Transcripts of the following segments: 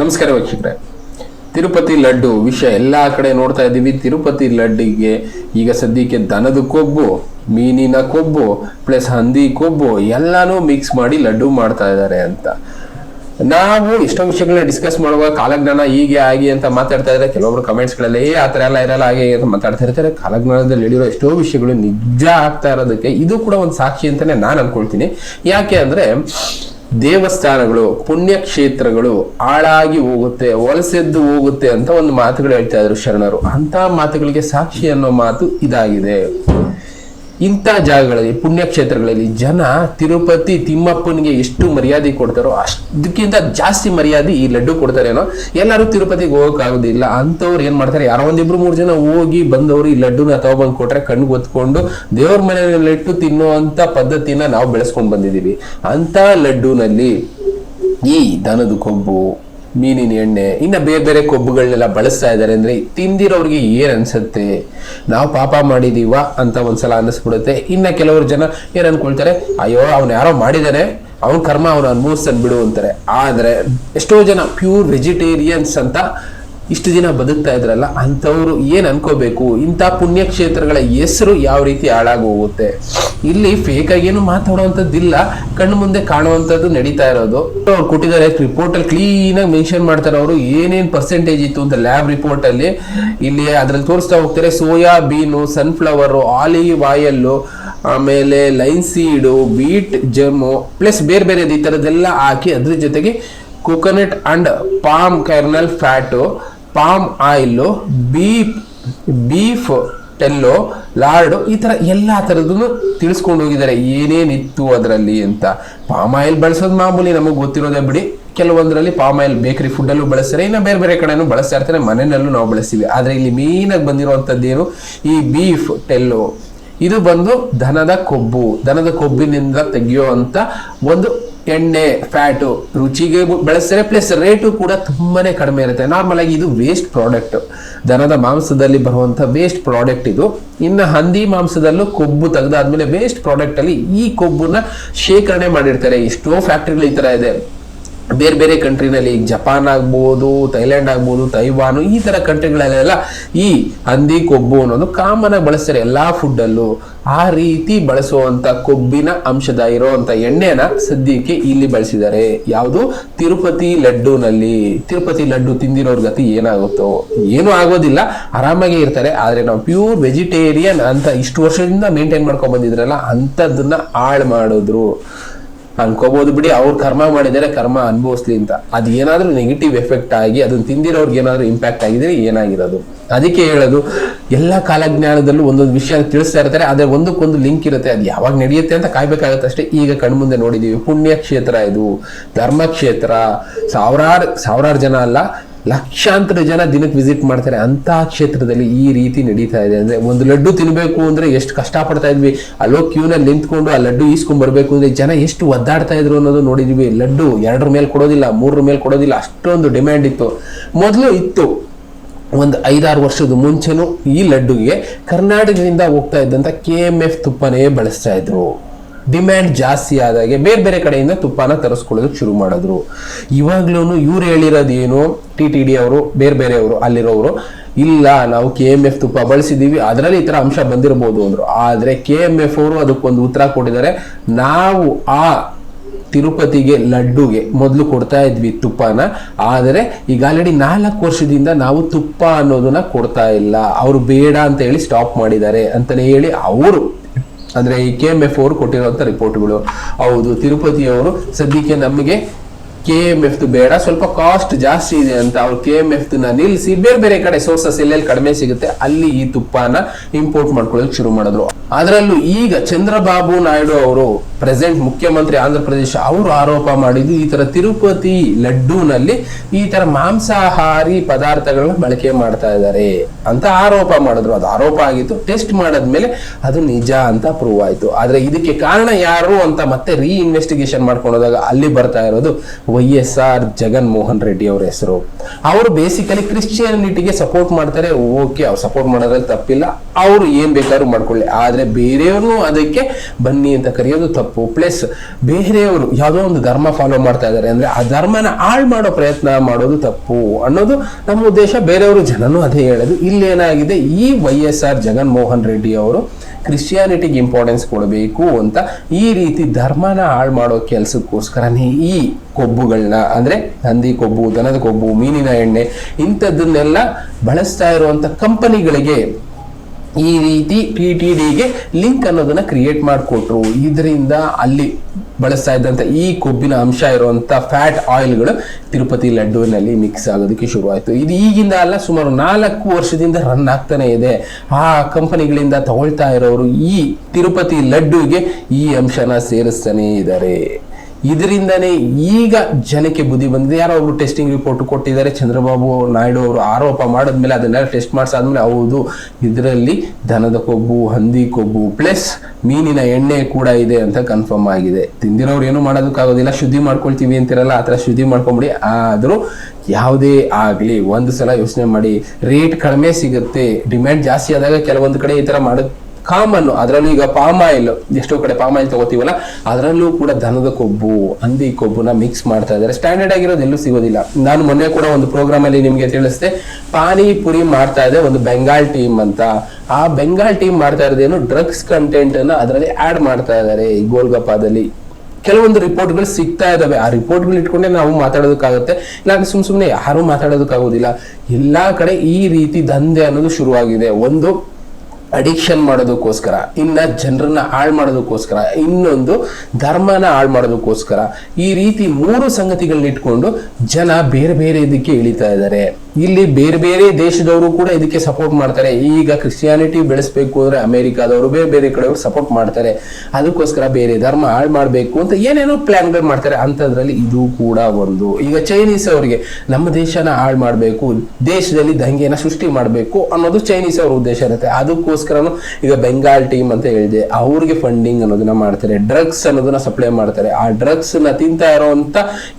ನಮಸ್ಕಾರ ವೀಕ್ಷಕರೇ. ತಿರುಪತಿ ಲಡ್ಡು ವಿಷಯ ಎಲ್ಲ ಕಡೆ ನೋಡ್ತಾ ಇದ್ದೀವಿ. ತಿರುಪತಿ ಲಡ್ಡಿಗೆ ಈಗ ಸದ್ಯಕ್ಕೆ ದನದ ಕೊಬ್ಬು, ಮೀನಿನ ಕೊಬ್ಬು ಪ್ಲಸ್ ಹಂದಿ ಕೊಬ್ಬು ಎಲ್ಲಾನು ಮಿಕ್ಸ್ ಮಾಡಿ ಲಡ್ಡು ಮಾಡ್ತಾ ಇದ್ದಾರೆ ಅಂತ. ನಾವು ಇಷ್ಟೊಂದು ವಿಷಯಗಳನ್ನ ಡಿಸ್ಕಸ್ ಮಾಡುವಾಗ ಕಾಲಜ್ಞಾನ ಹೀಗೆ ಆಗಿ ಅಂತ ಮಾತಾಡ್ತಾ ಇದ್ದಾರೆ ಕೆಲವೊಬ್ರು ಕಮೆಂಟ್ಸ್ಗಳಲ್ಲಿ ಆ ಥರ ಎಲ್ಲ ಇರಲ್ಲ, ಹಾಗೆ ಅಂತ ಮಾತಾಡ್ತಾ ಇರ್ತಾರೆ. ಕಾಲಜ್ಞಾನದಲ್ಲಿ ಹೇಳಿರೋ ಎಷ್ಟೋ ವಿಷಯಗಳು ನಿಜ ಆಗ್ತಾ ಇರೋದಕ್ಕೆ ಇದು ಕೂಡ ಒಂದು ಸಾಕ್ಷಿ ಅಂತಾನೆ ನಾನು ಅನ್ಕೊಳ್ತೀನಿ. ಯಾಕೆ ಅಂದ್ರೆ ದೇವಸ್ಥಾನಗಳು, ಪುಣ್ಯಕ್ಷೇತ್ರಗಳು ಹಾಳಾಗಿ ಹೋಗುತ್ತೆ ವಲಸೆದ್ದು ಹೋಗುತ್ತೆ ಅಂತ ಒಂದು ಮಾತುಗಳು ಹೇಳ್ತಾ ಇದ್ರು ಶರಣರು. ಅಂತ ಮಾತುಗಳಿಗೆ ಸಾಕ್ಷಿ ಅನ್ನೋ ಮಾತು ಇದಾಗಿದೆ. ಇಂಥ ಜಾಗಗಳಲ್ಲಿ, ಪುಣ್ಯಕ್ಷೇತ್ರಗಳಲ್ಲಿ ಜನ ತಿರುಪತಿ, ತಿಮ್ಮಪ್ಪನಿಗೆ ಎಷ್ಟು ಮರ್ಯಾದೆ ಕೊಡ್ತಾರೋ ಅಷ್ಟಕ್ಕಿಂತ ಜಾಸ್ತಿ ಮರ್ಯಾದೆ ಈ ಲಡ್ಡು ಕೊಡ್ತಾರೇನೋ. ಎಲ್ಲರೂ ತಿರುಪತಿಗೆ ಹೋಗೋಕ್ಕಾಗೋದಿಲ್ಲ. ಅಂಥವ್ರು ಏನು ಮಾಡ್ತಾರೆ, ಯಾರೋ ಒಂದಿಬ್ರು ಮೂರು ಜನ ಹೋಗಿ ಬಂದವರು ಈ ಲಡ್ಡುನ ತಗೊಬಂದು ಕೊಟ್ರೆ ಕಣ್ಣು ಒತ್ಕೊಂಡು ದೇವ್ರ ಮನೆಯಲ್ಲಿಟ್ಟು ತಿನ್ನುವಂತ ಪದ್ಧತಿನ ನಾವು ಬೆಳೆಸ್ಕೊಂಡು ಬಂದಿದ್ದೀವಿ. ಅಂತ ಲಡ್ಡುನಲ್ಲಿ ಈ ದನದ ಕೊಬ್ಬು ಮೀನಿನ ಎಣ್ಣೆ, ಇನ್ನ ಬೇರೆ ಬೇರೆ ಕೊಬ್ಬುಗಳನ್ನೆಲ್ಲ ಬಳಸ್ತಾ ಇದ್ದಾರೆ ಅಂದ್ರೆ ತಿಂದಿರೋರಿಗೆ ಏನ್ ಅನ್ಸುತ್ತೆ? ನಾವು ಪಾಪ ಮಾಡಿದೀವ ಅಂತ ಒಂದ್ಸಲ ಅನ್ನಿಸ್ಬಿಡುತ್ತೆ. ಇನ್ನ ಕೆಲವರು ಜನ ಏನ್ ಅನ್ಕೊಳ್ತಾರೆ? ಅಯ್ಯೋ, ಅವ್ನು ಯಾರೋ ಮಾಡಿದಾನೆ, ಅವನ ಕರ್ಮ ಅವನು ಅನುಭವಿಸ್ತಾನೆ ಬಿಡು ಅಂತಾರೆ. ಆದ್ರೆ ಎಷ್ಟೋ ಜನ ಪ್ಯೂರ್ ವೆಜಿಟೇರಿಯನ್ಸ್ ಅಂತ ಇಷ್ಟು ದಿನ ಬದುಕ್ತಾ ಇದ್ರಲ್ಲ, ಅಂಥವ್ರು ಏನ್ ಅನ್ಕೋಬೇಕು? ಇಂಥ ಪುಣ್ಯಕ್ಷೇತ್ರಗಳ ಹೆಸರು ಯಾವ ರೀತಿ ಹಾಳಾಗಿ ಹೋಗುತ್ತೆ ಇಲ್ಲಿ ಫೇಕ್ ಆಗಿ ಏನು ಮಾತಾಡುವಂಥದ್ದಿಲ್ಲ. ಕಣ್ಣು ಮುಂದೆ ಕಾಣುವಂಥದ್ದು ನಡೀತಾ ಇರೋದು. ಅವ್ರು ಕೊಟ್ಟಿದ್ದಾರೆ ರಿಪೋರ್ಟ್ ಅಲ್ಲಿ ಕ್ಲೀನ್ ಆಗಿ ಮೆನ್ಷನ್ ಮಾಡ್ತಾರೆ ಅವರು, ಏನೇನ್ ಪರ್ಸೆಂಟೇಜ್ ಇತ್ತು ಅಂತ ಲ್ಯಾಬ್ ರಿಪೋರ್ಟ್ ಅಲ್ಲಿ. ಇಲ್ಲಿ ಅದ್ರಲ್ಲಿ ತೋರಿಸ್ತಾ ಹೋಗ್ತಾರೆ, soya bean sunflower olive oil ಆಮೇಲೆ linseed beet Jammu plus ಬೇರೆ ಬೇರೆ ಈ ಥರದ್ದೆಲ್ಲ ಹಾಕಿ ಅದ್ರ ಜೊತೆಗೆ coconut and palm kernel fat palm oil beef beef, tallow, lard ಈ ತರ ಎಲ್ಲಾ ಥರದನ್ನು ತಿಳಿಸ್ಕೊಂಡು ಹೋಗಿದ್ದಾರೆ. ಏನೇನಿತ್ತು ಅದರಲ್ಲಿ ಅಂತ? ಪಾಮ್ ಆಯಿಲ್ ಬಳಸೋದು ಮಾಮೂಲಿ ನಮಗೆ ಗೊತ್ತಿರೋದೇ ಬಿಡಿ. ಕೆಲವೊಂದರಲ್ಲಿ ಪಾಮ್ ಆಯಿಲ್ ಬೇಕರಿ ಫುಡ್ಡಲ್ಲೂ ಬಳಸ್ತಾರೆ, ಇನ್ನು ಬೇರೆ ಬೇರೆ ಕಡೆನೂ ಬಳಸ್ತಾ ಇರ್ತಾರೆ, ಮನೆಯಲ್ಲೂ ನಾವು ಬಳಸ್ತೀವಿ. ಆದರೆ ಇಲ್ಲಿ ಮೀನಾಗಿ ಬಂದಿರುವಂಥದ್ದೇನು? ಈ ಬೀಫ್, ಟೆಲ್ಲೋ. ಇದು ಬಂದು ದನದ ಕೊಬ್ಬು ದನದ ಕೊಬ್ಬಿನಿಂದ ತೆಗೆಯುವಂತ ಒಂದು ಎಣ್ಣೆ ಫ್ಯಾಟು ರುಚಿಗೆ ಬಳಸ್ತಾರೆ ಪ್ಲಸ್ ರೇಟು ಕೂಡ ತುಂಬಾನೇ ಕಡಿಮೆ ಇರುತ್ತೆ. ನಾರ್ಮಲ್ ಆಗಿ ಇದು ವೇಸ್ಟ್ ಪ್ರಾಡಕ್ಟ್ ದನದ ಮಾಂಸದಲ್ಲಿ ಬರುವಂತ ವೇಸ್ಟ್ ಪ್ರಾಡಕ್ಟ್ ಇದು. ಇನ್ನು ಹಂದಿ ಮಾಂಸದಲ್ಲೂ ಕೊಬ್ಬು ತೆಗೆದಾದ್ಮೇಲೆ ವೇಸ್ಟ್ ಪ್ರಾಡಕ್ಟ್ ಅಲ್ಲಿ ಈ ಕೊಬ್ಬನ್ನ ಶೇಖರಣೆ ಮಾಡಿರ್ತಾರೆ. ಎಷ್ಟೋ ಫ್ಯಾಕ್ಟ್ರಿಗಳು ಈ ತರ ಇದೆ. ಬೇರೆ ಬೇರೆ ಕಂಟ್ರಿನಲ್ಲಿ ಈಗ ಜಪಾನ್ ಆಗ್ಬೋದು, ಥೈಲ್ಯಾಂಡ್ ಆಗ್ಬೋದು, ತೈವಾನು ಈ ತರ ಕಂಟ್ರಿಗಳಲ್ಲೆಲ್ಲ ಈ ಹಂದಿ, ಕೊಬ್ಬು ಅನ್ನೋದು ಕಾಮನ್ ಆಗಿ ಬಳಸ್ತಾರೆ ಎಲ್ಲಾ ಫುಡ್ಡಲ್ಲೂ ಆ ರೀತಿ ಬಳಸುವಂತ ಕೊಬ್ಬಿನ ಅಂಶದ ಇರುವಂತ ಎಣ್ಣೆನ ಸದ್ಯಕ್ಕೆ ಇಲ್ಲಿ ಬಳಸಿದ್ದಾರೆ. ಯಾವುದು? ತಿರುಪತಿ ಲಡ್ಡುನಲ್ಲಿ. ತಿರುಪತಿ ಲಡ್ಡು ತಿಂದಿರೋರ್ ಗತಿ ಏನಾಗುತ್ತೋ? ಏನೂ ಆಗೋದಿಲ್ಲ. ಆರಾಮಾಗಿ ಇರ್ತಾರೆ. ಆದ್ರೆ ನಾವು ಪ್ಯೂರ್ ವೆಜಿಟೇರಿಯನ್ ಅಂತ ಇಷ್ಟು ವರ್ಷದಿಂದ ಮೇಂಟೈನ್ ಮಾಡ್ಕೊಂಡ್ ಬಂದಿದ್ರಲ್ಲ, ಅಂಥದ್ದನ್ನ ಹಾಳು ಮಾಡಿದ್ರು. ಅನ್ಕೋಬಹುದು ಬಿಡಿ. ಅವ್ರ ಕರ್ಮ ಮಾಡಿದರೆ ಕರ್ಮ ಅನುಭವಿಸ್ಲಿ ಅಂತ. ಅದು ಏನಾದ್ರೂ ನೆಗೆಟಿವ್ ಎಫೆಕ್ಟ್ ಆಗಿ ಅದನ್ನ ತಿಂದಿರೋರ್ಗೆ ಏನಾದ್ರೂ ಇಂಪ್ಯಾಕ್ಟ್ ಆಗಿದ್ರೆ ಏನಾಗಿರೋದು? ಅದಕ್ಕೆ ಹೇಳೋದು, ಎಲ್ಲ ಕಾಲಜ್ಞಾನದಲ್ಲೂ ಒಂದೊಂದು ವಿಷಯ ತಿಳಿಸ್ತಾ ಇರ್ತಾರೆ, ಆದ್ರೆ ಒಂದಕ್ಕೊಂದು ಲಿಂಕ್ ಇರುತ್ತೆ. ಅದು ಯಾವಾಗ ನಡೆಯುತ್ತೆ ಅಂತ ಕಾಯ್ಬೇಕಾಗತ್ತೆ ಅಷ್ಟೇ. ಈಗ ಕಣ್ಮುಂದೆ ನೋಡಿದೀವಿ. ಪುಣ್ಯಕ್ಷೇತ್ರ ಇದು, ಧರ್ಮಕ್ಷೇತ್ರ. ಸಾವಿರಾರು ಸಾವಿರಾರು ಜನ ಅಲ್ಲ ಲಕ್ಷಾಂತರ ಜನ ದಿನಕ್ಕೆ ವಿಸಿಟ್ ಮಾಡ್ತಾರೆ. ಅಂತ ಕ್ಷೇತ್ರದಲ್ಲಿ ಈ ರೀತಿ ನಡೀತಾ ಇದೆ. ಅಂದ್ರೆ ಒಂದು ಲಡ್ಡು ತಿನ್ನಬೇಕು ಅಂದ್ರೆ ಎಷ್ಟು ಕಷ್ಟ ಪಡ್ತಾ ಇದ್ವಿ. ಅಲ್ಲೋ ಕ್ಯೂನಲ್ಲಿ ನಿಂತ್ಕೊಂಡು ಆ ಲಡ್ಡು ಈಸ್ಕೊಂಡ್ ಬರಬೇಕು ಅಂದ್ರೆ ಜನ ಎಷ್ಟು ಒದ್ದಾಡ್ತಾ ಇದ್ರು ಅನ್ನೋದು ನೋಡಿದ್ವಿ. ಲಡ್ಡು ಎರಡರ ಮೇಲೆ ಕೊಡೋದಿಲ್ಲ, ಮೂರರ ಮೇಲೆ ಕೊಡೋದಿಲ್ಲ. ಅಷ್ಟೊಂದು ಡಿಮ್ಯಾಂಡ್ ಇತ್ತು. ಮೊದಲು ಇತ್ತು. ಒಂದು ಐದಾರು ವರ್ಷದ ಮುಂಚೆನೂ ಈ ಲಡ್ಡುಗೆ ಕರ್ನಾಟಕದಿಂದ ಹೋಗ್ತಾ ಇದ್ದಂತ ಕೆ ಎಂ ಎಫ್ ತುಪ್ಪನೇ ಬಳಸ್ತಾ ಇದ್ರು. ಡಿಮ್ಯಾಂಡ್ ಜಾಸ್ತಿ ಆದಾಗೆ ಬೇರೆ ಬೇರೆ ಕಡೆಯಿಂದ ತುಪ್ಪನ ತರಿಸ್ಕೊಳ್ಳೋದಕ್ಕೆ ಶುರು ಮಾಡಿದ್ರು. ಇವಾಗ್ಲೂ ಇವ್ರು ಹೇಳಿರೋದು ಏನು? ಟಿ ಟಿ ಡಿ ಅವರು, ಬೇರೆ ಬೇರೆಯವರು ಅಲ್ಲಿರೋರು ಇಲ್ಲ, ನಾವು ಕೆ ಎಂ ಎಫ್ ತುಪ್ಪ ಬಳಸಿದೀವಿ, ಅದರಲ್ಲಿ ಈ ಥರ ಅಂಶ ಬಂದಿರಬಹುದು ಅಂದರು. ಆದ್ರೆ ಕೆ ಎಂ ಎಫ್ ಅವರು ಅದಕ್ಕೊಂದು ಉತ್ತರ ಕೊಟ್ಟಿದ್ದಾರೆ. ನಾವು ಆ ತಿರುಪತಿಗೆ ಲಡ್ಡುಗೆ ಮೊದಲು ಕೊಡ್ತಾ ಇದ್ವಿ ತುಪ್ಪನ, ಆದರೆ ಈಗ ಆಲ್ರೆಡಿ ನಾಲ್ಕು ವರ್ಷದಿಂದ ನಾವು ತುಪ್ಪ ಅನ್ನೋದನ್ನ ಕೊಡ್ತಾ ಇಲ್ಲ. ಅವರು ಬೇಡ ಅಂತ ಹೇಳಿ ಸ್ಟಾಪ್ ಮಾಡಿದ್ದಾರೆ ಅಂತಲೇ ಹೇಳಿ ಅವರು ಅಂದ್ರೆ ಈ ಕೆ ಎಂ ಎಫ್ ಅವರು ಕೊಟ್ಟಿರುವಂತ ರಿಪೋರ್ಟ್ಗಳು ಹೌದು ತಿರುಪತಿಯವರು ಸದ್ಯಕ್ಕೆ ನಮಗೆ ಕೆ ಎಂ ಎಫ್ ಬೇಡ, ಸ್ವಲ್ಪ ಕಾಸ್ಟ್ ಜಾಸ್ತಿ ಇದೆ ಅಂತ ಅವ್ರು ಕೆ ಎಂ ಎಫ್ ನಿಲ್ಲಿಸಿ ಬೇರೆ ಬೇರೆ ಕಡೆ ಸೋರ್ಸಸ್ ಎಲ್ಲೆಲ್ಲಿ ಕಡಿಮೆ ಸಿಗುತ್ತೆ ಅಲ್ಲಿ ಈ ತುಪ್ಪನ ಇಂಪೋರ್ಟ್ ಮಾಡ್ಕೊಳ್ಳೋಕೆ ಶುರು ಮಾಡಿದ್ರು. ಅದರಲ್ಲೂ ಈಗ ಚಂದ್ರಬಾಬು ನಾಯ್ಡು ಅವರು ಪ್ರೆಸೆಂಟ್ ಮುಖ್ಯಮಂತ್ರಿ ಆಂಧ್ರ ಪ್ರದೇಶ ಅವರು ಆರೋಪ ಮಾಡಿದ್ದು ಈ ತರ ತಿರುಪತಿ ಲಡ್ಡೂನಲ್ಲಿ ಈ ತರ ಮಾಂಸಾಹಾರಿ ಪದಾರ್ಥಗಳನ್ನ ಬಳಕೆ ಮಾಡ್ತಾ ಇದ್ದಾರೆ ಅಂತ ಆರೋಪ ಮಾಡಿದ್ರು. ಅದು ಆರೋಪ ಆಗಿತ್ತು. ಟೆಸ್ಟ್ ಮಾಡಾದ್ಮೇಲೆ ಅದು ನಿಜ ಅಂತ ಪ್ರೂವ್ ಆಯ್ತು. ಆದ್ರೆ ಇದಕ್ಕೆ ಕಾರಣ ಯಾರು ಅಂತ ಮತ್ತೆ ರೀ ಇನ್ವೆಸ್ಟಿಗೇಷನ್ ಮಾಡ್ಕೊಂಡೋದಾಗ ಅಲ್ಲಿ ಬರ್ತಾ ಇರೋದು Y S R Jagan Mohan Reddy ಅವರ ಹೆಸರು. ಅವರು ಬೇಸಿಕಲಿ ಕ್ರಿಶ್ಚಿಯಾನಿಟಿಗೆ ಸಪೋರ್ಟ್ ಮಾಡ್ತಾರೆ. ಓಕೆ, ಅವ್ರು ಸಪೋರ್ಟ್ ಮಾಡೋದ್ರಲ್ಲಿ ತಪ್ಪಿಲ್ಲ. ಅವರು ಏನ್ ಬೇಕಾದ್ರೂ ಮಾಡ್ಕೊಳ್ಳಿ. ಆದ್ರೆ ಬೇರೆಯವರು ಅದಕ್ಕೆ ಬನ್ನಿ ಅಂತ ಕರೆಯೋದು ತಪ್ಪು. ತಪ್ಪು. ಪ್ಲಸ್ ಬೇರೆಯವರು ಯಾವುದೋ ಒಂದು ಧರ್ಮ ಫಾಲೋ ಮಾಡ್ತಾ ಇದ್ದಾರೆ ಅಂದರೆ ಆ ಧರ್ಮನ ಹಾಳು ಮಾಡೋ ಪ್ರಯತ್ನ ಮಾಡೋದು ತಪ್ಪು ಅನ್ನೋದು ನಮ್ಮ ಉದ್ದೇಶ. ಬೇರೆಯವರು ಜನನೂ ಅದೇ ಹೇಳೋದು. ಇಲ್ಲೇನಾಗಿದೆ ಈ Y S R Jaganmohan Reddy ಅವರು ಕ್ರಿಶ್ಚಿಯಾನಿಟಿಗೆ ಇಂಪಾರ್ಟೆನ್ಸ್ ಕೊಡಬೇಕು ಅಂತ ಈ ರೀತಿ ಧರ್ಮನ ಹಾಳು ಮಾಡೋ ಕೆಲಸಕ್ಕೋಸ್ಕರನೇ ಈ ಕೊಬ್ಬುಗಳನ್ನ ಅಂದರೆ ನಂದಿ ಕೊಬ್ಬು, ದನದ ಕೊಬ್ಬು, ಮೀನಿನ ಎಣ್ಣೆ ಇಂಥದ್ದನ್ನೆಲ್ಲ ಬಳಸ್ತಾ ಇರುವಂಥ ಕಂಪನಿಗಳಿಗೆ ಈ ರೀತಿ ಟಿ ಟಿ ಡಿಗೆ ಲಿಂಕ್ ಅನ್ನೋದನ್ನ ಕ್ರಿಯೇಟ್ ಮಾಡಿಕೊಟ್ರು. ಇದರಿಂದ ಅಲ್ಲಿ ಬಳಸ್ತಾ ಇದ್ದಂತ ಈ ಕೊಬ್ಬಿನ ಅಂಶ ಇರುವಂತ ಫ್ಯಾಟ್ ಆಯಿಲ್ಗಳು ತಿರುಪತಿ ಲಡ್ಡುವಿನಲ್ಲಿ ಮಿಕ್ಸ್ ಆಗೋದಕ್ಕೆ ಶುರುವಾಯಿತು. ಇದು ಈಗಿಂದ ಅಲ್ಲ, ಸುಮಾರು ನಾಲ್ಕು ವರ್ಷದಿಂದ ರನ್ ಆಗ್ತಾನೆ ಇದೆ. ಆ ಕಂಪನಿಗಳಿಂದ ತಗೊಳ್ತಾ ಇರೋರು ಈ ತಿರುಪತಿ ಲಡ್ಡುಗೆ ಈ ಅಂಶನ ಸೇರಿಸ್ತಾನೆ ಇದ್ದಾರೆ. ಇದರಿಂದನೇ ಈಗ ಜನಕ್ಕೆ ಬುದ್ಧಿ ಬಂದಿದೆ. ಯಾರೋ ಒಬ್ರು ಟೆಸ್ಟಿಂಗ್ ರಿಪೋರ್ಟ್ ಕೊಟ್ಟಿದ್ದಾರೆ. ಚಂದ್ರಬಾಬು ನಾಯ್ಡು ಅವರು ಆರೋಪ ಮಾಡಿದ್ಮೇಲೆ ಅದನ್ನೆಲ್ಲ ಟೆಸ್ಟ್ ಮಾಡಿಸಾದ್ಮೇಲೆ ಹೌದು, ಇದರಲ್ಲಿ ದನದ ಕೊಬ್ಬು, ಹಂದಿ ಕೊಬ್ಬು ಪ್ಲಸ್ ಮೀನಿನ ಎಣ್ಣೆ ಕೂಡ ಇದೆ ಅಂತ ಕನ್ಫರ್ಮ್ ಆಗಿದೆ. ತಿಂದಿರೋರು ಏನು ಮಾಡೋದಕ್ಕಾಗೋದಿಲ್ಲ. ಶುದ್ಧಿ ಮಾಡ್ಕೊಳ್ತೀವಿ ಅಂತಿರಲ್ಲ, ಆ ಥರ ಶುದ್ಧಿ ಮಾಡ್ಕೊಂಬಿಡಿ. ಆದರೂ ಯಾವುದೇ ಆಗಲಿ, ಒಂದು ಸಲ ಯೋಚನೆ ಮಾಡಿ ರೇಟ್ ಕಡಿಮೆ ಸಿಗುತ್ತೆ. ಡಿಮ್ಯಾಂಡ್ ಜಾಸ್ತಿ ಆದಾಗ ಕೆಲವೊಂದು ಕಡೆ ಈ ಥರ ಮಾಡೋದು ಕಾಮನ್ ಅದರಲ್ಲೂ ಈಗ ಪಾಮ್ ಆಯಿಲ್ ಎಷ್ಟೋ ಕಡೆ ಪಾಮ್ ಆಯಿಲ್ ತಗೋತೀವಲ್ಲ, ಅದರಲ್ಲೂ ಕೂಡ ದನದ ಕೊಬ್ಬು, ಹಂದಿ ಕೊಬ್ಬುನ ಮಿಕ್ಸ್ ಮಾಡ್ತಾ ಇದ್ದಾರೆ. ಸ್ಟ್ಯಾಂಡರ್ಡ್ ಆಗಿರೋದು ಎಲ್ಲೂ ಸಿಗೋದಿಲ್ಲ. ನಾನು ಮೊನ್ನೆ ಕೂಡ ಒಂದು ಪ್ರೋಗ್ರಾಮ್ ಅಲ್ಲಿ ನಿಮಗೆ ತಿಳಿಸಿದೆ, ಪಾನಿಪುರಿ ಮಾಡ್ತಾ ಇದೆ ಒಂದು ಬೆಂಗಾಲ್ ಟೀಮ್ ಅಂತ. ಆ ಬೆಂಗಾಲ್ ಟೀಮ್ ಮಾಡ್ತಾ ಇರೋದೇನು ಡ್ರಗ್ಸ್ ಕಂಟೆಂಟ್ ಅನ್ನ ಅದರಲ್ಲಿ ಆಡ್ ಮಾಡ್ತಾ ಇದ್ದಾರೆ ಈ ಗೋಲ್ಗಪ್ಪಾದಲ್ಲಿ ಕೆಲವೊಂದು ರಿಪೋರ್ಟ್ಗಳು ಸಿಗ್ತಾ ಇದಾವೆ ಆ ರಿಪೋರ್ಟ್ಗಳು ಇಟ್ಕೊಂಡೆ ನಾವು ಮಾತಾಡೋದಕ್ಕಾಗುತ್ತೆ. ಇಲ್ಲ ಸುಮ್ ಸುಮ್ಮನೆ ಯಾರು ಮಾತಾಡೋದಕ್ಕಾಗೋದಿಲ್ಲ. ಎಲ್ಲಾ ಕಡೆ ಈ ರೀತಿ ದಂಧೆ ಅನ್ನೋದು ಶುರುವಾಗಿದೆ. ಒಂದು ಅಡಿಕ್ಷನ್ ಮಾಡೋದಕ್ಕೋಸ್ಕರ, ಇನ್ನ ಜನರನ್ನ ಹಾಳು ಮಾಡೋದಕ್ಕೋಸ್ಕರ, ಇನ್ನೊಂದು ಧರ್ಮನ ಹಾಳು ಮಾಡೋದಕ್ಕೋಸ್ಕರ ಈ ರೀತಿ ಮೂರು ಸಂಗತಿಗಳನ್ನ ಇಟ್ಕೊಂಡು ಜನ ಬೇರೆ ಬೇರೆ ಇದಕ್ಕೆ ಇಳಿತಾ ಇದ್ದಾರೆ. ಇಲ್ಲಿ ಬೇರೆ ಬೇರೆ ದೇಶದವರು ಕೂಡ ಇದಕ್ಕೆ ಸಪೋರ್ಟ್ ಮಾಡ್ತಾರೆ. ಈಗ ಕ್ರಿಶ್ಚಿಯಾನಿಟಿ ಬೆಳೆಸಬೇಕು ಅಂದ್ರೆ ಅಮೆರಿಕಾದವರು ಬೇರೆ ಬೇರೆ ಕಡೆಯವರು ಸಪೋರ್ಟ್ ಮಾಡ್ತಾರೆ. ಅದಕ್ಕೋಸ್ಕರ ಬೇರೆ ಧರ್ಮ ಹಾಳು ಮಾಡಬೇಕು ಅಂತ ಏನೇನೋ ಪ್ಲಾನ್ಗಳು ಮಾಡ್ತಾರೆ. ಅಂಥದ್ರಲ್ಲಿ ಇದು ಕೂಡ ಒಂದು. ಈಗ ಚೈನೀಸ್ ಅವರಿಗೆ ನಮ್ಮ ದೇಶನ ಹಾಳು ಮಾಡಬೇಕು, ದೇಶದಲ್ಲಿ ದಂಗೆನ ಸೃಷ್ಟಿ ಮಾಡಬೇಕು ಅನ್ನೋದು ಚೈನೀಸ್ ಅವ್ರ ಉದ್ದೇಶ ಇರುತ್ತೆ. ಅದಕ್ಕೋಸ್ಕರನು ಈಗ ಬೆಂಗಾಲ್ ಟೀಮ್ ಅಂತ ಹೇಳಿದೆ, ಅವ್ರಿಗೆ ಫಂಡಿಂಗ್ ಅನ್ನೋದನ್ನ ಮಾಡ್ತಾರೆ ಡ್ರಗ್ಸ್ ಅನ್ನೋದನ್ನ ಸಪ್ಲೈ ಮಾಡ್ತಾರೆ. ಆ ಡ್ರಗ್ಸ್ನ ತಿಂತಾ ಇರುವಂತ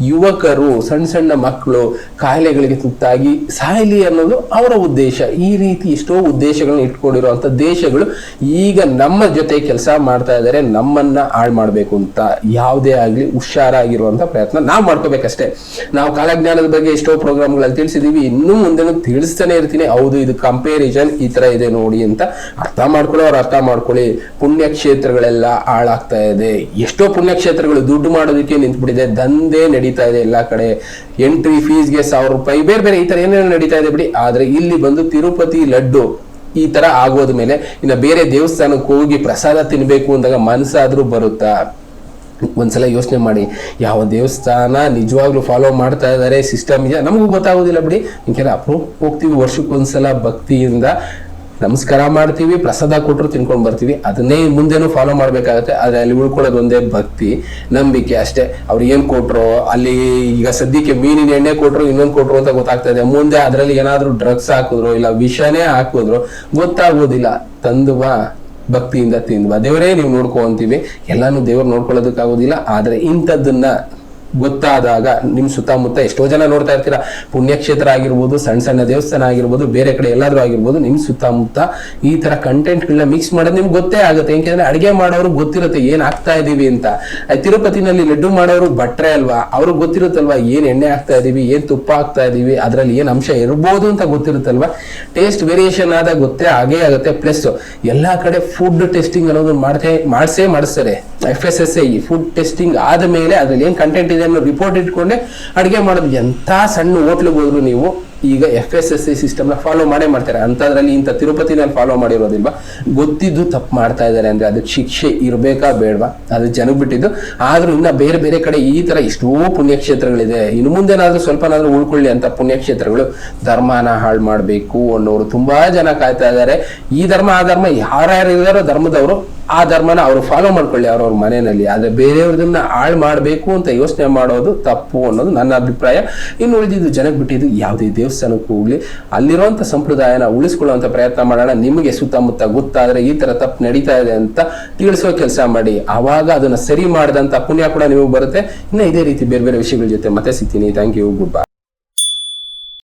ಯುವಕರು ಸಣ್ಣ ಸಣ್ಣ ಮಕ್ಕಳು ಕಾಯಿಲೆಗಳಿಗೆ ತುತ್ತಾಗಿ ಸಾಯಲಿ ಅನ್ನೋದು ಅವರ ಉದ್ದೇಶ. ಈ ರೀತಿ ಎಷ್ಟೋ ಉದ್ದೇಶಗಳನ್ನ ಇಟ್ಕೊಂಡಿರುವಂತ ದೇಶಗಳು ಈಗ ನಮ್ಮ ಜೊತೆ ಕೆಲಸ ಮಾಡ್ತಾ ಇದ್ದಾರೆ, ನಮ್ಮನ್ನ ಹಾಳು ಮಾಡಬೇಕು ಅಂತ. ಯಾವುದೇ ಆಗ್ಲಿ ಹುಷಾರಾಗಿರುವಂತ ಪ್ರಯತ್ನ ನಾವು ಮಾಡ್ಕೋಬೇಕಷ್ಟೇ. ನಾವು ಕಾಲಜ್ಞಾನದ ಬಗ್ಗೆ ಎಷ್ಟೋ ಪ್ರೋಗ್ರಾಮ್ಗಳಲ್ಲಿ ತಿಳಿಸಿದೀವಿ, ಇನ್ನೂ ಮುಂದೆ ತಿಳಿಸ್ತಾನೆ ಇರ್ತೀನಿ. ಹೌದು, ಇದು ಕಂಪೇರಿಸನ್ ಈ ತರ ಇದೆ ನೋಡಿ ಅಂತ ಅರ್ಥ ಮಾಡ್ಕೊಳ್ಳೋ ಅವ್ರು ಅರ್ಥ ಮಾಡ್ಕೊಳ್ಳಿ. ಪುಣ್ಯಕ್ಷೇತ್ರಗಳೆಲ್ಲ ಹಾಳಾಗ್ತಾ ಇದೆ. ಎಷ್ಟೋ ಪುಣ್ಯಕ್ಷೇತ್ರಗಳು ದುಡ್ಡು ಮಾಡೋದಕ್ಕೆ ನಿಂತ್ಬಿಟ್ಟಿದೆ. ದಂಧೆ ನಡೀತಾ ಇದೆ ಎಲ್ಲ ಕಡೆ. ಎಂಟ್ರಿ ಫೀಸ್ಗೆ ಸಾವಿರ ರೂಪಾಯಿ, ಬೇರೆ ಬೇರೆ ಈ ತರ ಏನೇನು ನಡೀತಾ ಇದೆ ಬಿಡಿ. ಆದ್ರೆ ಇಲ್ಲಿ ಬಂದು ತಿರುಪತಿ ಲಡ್ಡು ಈ ತರ ಆಗೋದ ಮೇಲೆ ಇನ್ನು ಬೇರೆ ದೇವಸ್ಥಾನಕ್ಕೆ ಹೋಗಿ ಪ್ರಸಾದ ತಿನ್ಬೇಕು ಅಂದಾಗ ಮನಸ್ಸಾದ್ರೂ ಬರುತ್ತಾ? ಒಂದ್ಸಲ ಯೋಚನೆ ಮಾಡಿ. ಯಾವ ದೇವಸ್ಥಾನ ನಿಜವಾಗ್ಲೂ ಫಾಲೋ ಮಾಡ್ತಾ ಇದ್ದಾರೆ ಸಿಸ್ಟಮ್ ಇದೆ ನಮಗೂ ಗೊತ್ತಾಗೋದಿಲ್ಲ ಬಿಡಿ. ಅಪ್ರೂಪ್ ಹೋಗ್ತೀವಿ ವರ್ಷಕ್ಕೊಂದ್ಸಲ ಭಕ್ತಿಯಿಂದ. ನಮಸ್ಕಾರ ಮಾಡ್ತೀವಿ, ಪ್ರಸಾದ ಕೊಟ್ಟರು ತಿನ್ಕೊಂಡು ಬರ್ತೀವಿ. ಅದನ್ನೇ ಮುಂದೆನೂ ಫಾಲೋ ಮಾಡ್ಬೇಕಾಗತ್ತೆ. ಆದರೆ ಅಲ್ಲಿ ಉಳ್ಕೊಳ್ಳೋದು ಒಂದೇ ಭಕ್ತಿ, ನಂಬಿಕೆ ಅಷ್ಟೇ. ಅವ್ರು ಏನು ಕೊಟ್ಟರು ಅಲ್ಲಿ ಈಗ ಸದ್ಯಕ್ಕೆ ಮೀನಿನ ಎಣ್ಣೆ ಕೊಟ್ಟರು ಇನ್ನೊಂದು ಕೊಟ್ಟರು ಅಂತ ಗೊತ್ತಾಗ್ತಾ ಇದೆ. ಮುಂದೆ ಅದರಲ್ಲಿ ಏನಾದರೂ ಡ್ರಗ್ಸ್ ಹಾಕಿದ್ರು, ಇಲ್ಲ ವಿಷನೇ ಹಾಕಿದ್ರು, ಗೊತ್ತಾಗೋದಿಲ್ಲ. ತಂದುವ ಭಕ್ತಿಯಿಂದ ತಿಂದ್ವಾ. ದೇವರೇ, ನೀವು ನೋಡ್ಕೊಂತೀವಿ. ಎಲ್ಲಾನು ದೇವ್ರು ನೋಡ್ಕೊಳ್ಳೋದಕ್ಕಾಗೋದಿಲ್ಲ. ಆದರೆ ಇಂಥದ್ದನ್ನ ಗೊತ್ತಾದಾಗ ನಿಮ್ ಸುತ್ತಮುತ್ತ ಎಷ್ಟೋ ಜನ ನೋಡ್ತಾ ಇರ್ತೀರ. ಪುಣ್ಯಕ್ಷೇತ್ರ ಆಗಿರ್ಬೋದು, ಸಣ್ಣ ಸಣ್ಣ ದೇವಸ್ಥಾನ ಆಗಿರ್ಬೋದು, ಬೇರೆ ಕಡೆ ಎಲ್ಲಾದ್ರೂ ಆಗಿರ್ಬೋದು, ನಿಮ್ ಸುತ್ತಮುತ್ತ ಈ ತರ ಕಂಟೆಂಟ್ಗಳನ್ನ ಮಿಕ್ಸ್ ಮಾಡೋದು ನಿಮ್ಗೆ ಗೊತ್ತೇ ಆಗುತ್ತೆ. ಯಾಕೆಂದ್ರೆ ಅಡಿಗೆ ಮಾಡೋರು ಗೊತ್ತಿರುತ್ತೆ ಏನ್ ಆಗ್ತಾ ಇದೀವಿ ಅಂತ. ತಿರುಪತಿನಲ್ಲಿ ಲಡ್ಡು ಮಾಡೋರು ಭಟ್ರೆ ಅಲ್ವಾ? ಅವ್ರಿಗೆ ಗೊತ್ತಿರುತ್ತಲ್ವಾ ಏನ್ ಎಣ್ಣೆ ಹಾಕ್ತಾ ಇದೀವಿ, ಏನ್ ತುಪ್ಪ ಹಾಕ್ತಾ ಇದೀವಿ, ಅದ್ರಲ್ಲಿ ಏನ್ ಅಂಶ ಇರ್ಬೋದು ಅಂತ ಗೊತ್ತಿರುತ್ತಲ್ವಾ? ಟೇಸ್ಟ್ ವೇರಿಯೇಷನ್ ಆದಾಗ ಗೊತ್ತೇ ಆಗೇ ಆಗುತ್ತೆ. ಪ್ಲಸ್ ಎಲ್ಲಾ ಕಡೆ ಫುಡ್ ಟೆಸ್ಟಿಂಗ್ ಅನ್ನೋದು ಮಾಡ್ತೇ ಮಾಡ್ಸೇ ಮಾಡಿಸ್ತಾರೆ. F S S I food testing ಆದ ಮೇಲೆ ಅದ್ರಲ್ಲಿ ಏನ್ ಕಂಟೆಂಟ್ ಇದೆ ಅನ್ನೋ ರಿಪೋರ್ಟ್ ಇಟ್ಕೊಂಡೆ ಅಡಿಗೆ ಮಾಡೋದು ಎಂತ ಸಣ್ಣ ಹೋಟ್ಲಿಗೆ ಹೋದ್ರು ನೀವು ಈಗ ಎಫ್ ಎಸ್ ಎಸ್ ಐ ಸಿಸ್ಟಮ್ನ ಫಾಲೋ ಮಾಡೇ ಮಾಡ್ತಾರೆ. ಅಂಥದ್ರಲ್ಲಿ ಇಂಥ ತಿರುಪತಿನಲ್ಲಿ ಫಾಲೋ ಮಾಡಿರೋದಿಲ್ವಾ? ಗೊತ್ತಿದ್ದು ತಪ್ಪು ಮಾಡ್ತಾ ಇದ್ದಾರೆ ಅಂದ್ರೆ ಅದಕ್ಕೆ ಶಿಕ್ಷೆ ಇರಬೇಕಾ ಬೇಡವಾ? ಅದು ಜನಕ್ಕೆ ಬಿಟ್ಟಿದ್ದು. ಆದ್ರೂ ಇನ್ನ ಬೇರೆ ಬೇರೆ ಕಡೆ ಈ ತರ ಎಷ್ಟೋ ಪುಣ್ಯಕ್ಷೇತ್ರಗಳಿದೆ. ಇನ್ನು ಮುಂದೆನಾದ್ರೂ ಸ್ವಲ್ಪನಾದ್ರೂ ಉಳ್ಕೊಳ್ಳಿ ಅಂತ ಪುಣ್ಯಕ್ಷೇತ್ರಗಳು ಧರ್ಮನ ಹಾಳು ಮಾಡಬೇಕು ಅನ್ನೋರು ತುಂಬಾ ಜನ ಕಾಯ್ತಾ ಇದ್ದಾರೆ. ಈ ಧರ್ಮ, ಆ ಧರ್ಮ ಯಾರ್ಯಾರು ಇದಾರೋ ಧರ್ಮದವರು ಆ ಧರ್ಮನ ಅವರು ಫಾಲೋ ಮಾಡ್ಕೊಳ್ಳಿ ಅವ್ರವ್ರ ಮನೆಯಲ್ಲಿ. ಆದ್ರೆ ಬೇರೆಯವ್ರದನ್ನ ಹಾಳು ಮಾಡಬೇಕು ಅಂತ ಯೋಚನೆ ಮಾಡೋದು ತಪ್ಪು ಅನ್ನೋದು ನನ್ನ ಅಭಿಪ್ರಾಯ. ಇನ್ನು ಉಳಿದಿದ್ದು ಜನಕ್ಕೆ ಬಿಟ್ಟಿದ್ದು ಯಾವುದೇ ದೇವಸ್ಥಾನಕ್ಕೂ ಹೋಗ್ಲಿ. ಅಲ್ಲಿರುವಂತ ಸಂಪ್ರದಾಯನ ಉಳಿಸ್ಕೊಳ್ಳುವಂತ ಪ್ರಯತ್ನ ಮಾಡೋಣ. ನಿಮಗೆ ಸುತ್ತಮುತ್ತ ಗೊತ್ತಾದ್ರೆ ಈ ತರ ತಪ್ಪು ನಡೀತಾ ಇದೆ ಅಂತ ತಿಳಿಸೋ ಕೆಲಸ ಮಾಡಿ. ಆವಾಗ ಅದನ್ನ ಸರಿ ಮಾಡಿದಂತ ಪುಣ್ಯ ಕೂಡ ನಿಮಗೆ ಬರುತ್ತೆ. ಇನ್ನು ಇದೇ ರೀತಿ ಬೇರೆ ಬೇರೆ ವಿಷಯಗಳ ಜೊತೆ ಮತ್ತೆ ಸಿಗ್ತೀನಿ. Thank you good bye